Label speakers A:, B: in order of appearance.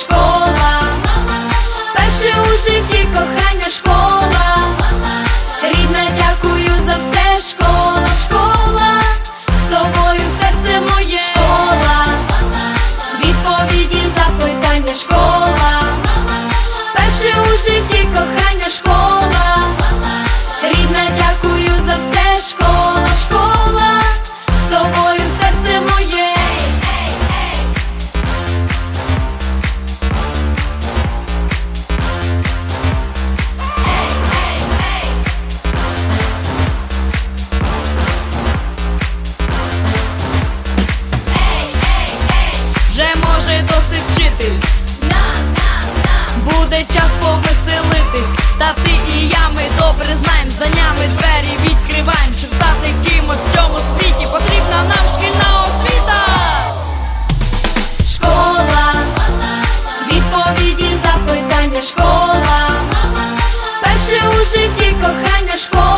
A: школа, перше у житті кохання школа, рідна, дякую за все, школа, школа, тобою серце моє. Школа, відповіді запитання школа, перше у житті
B: досить вчитись, буде час повеселитись. Та ти і я ми добре знаєм, за нами двері відкриваєм, щоб стати кимось в цьому світі. Потрібна нам шкільна освіта.
A: Школа, відповіді запитання школа, перше у житті кохання школа.